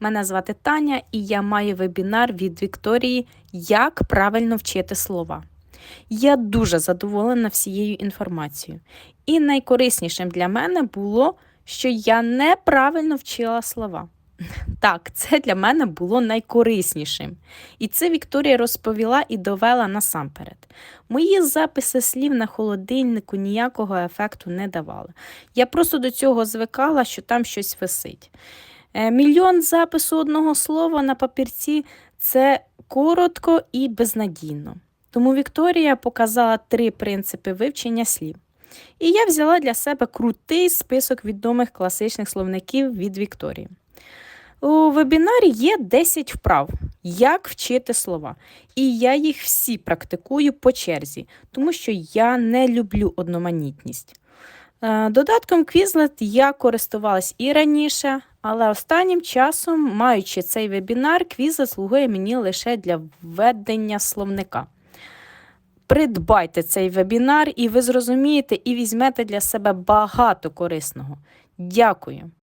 Мене звати Таня і я маю вебінар від Вікторії Як правильно вчити слова. Я дуже задоволена всією інформацією. І найкориснішим для мене було, що я неправильно вчила слова. Так, це для мене було найкориснішим. І це Вікторія розповіла і довела насамперед. Мої записи слів на холодильнику ніякого ефекту не давали. Я просто до цього звикала, що там щось висить. Е, Мільйон запису одного слова на папірці це коротко і безнадійно. Тому Вікторія показала три принципи вивчення слів. І я взяла для себе крутий список відомих класичних словників від Вікторії. У вебінарі є 10 вправ, як вчити слова. І я їх всі практикую по черзі, тому що я не люблю одноманітність. Е, Додатком Quizlet я користувалась і раніше, але останнім часом, маючи цей вебінар, квіз заслугує мені лише для введення словника. Придбайте цей вебінар, і ви зрозумієте і візьмете для себе багато корисного. Дякую!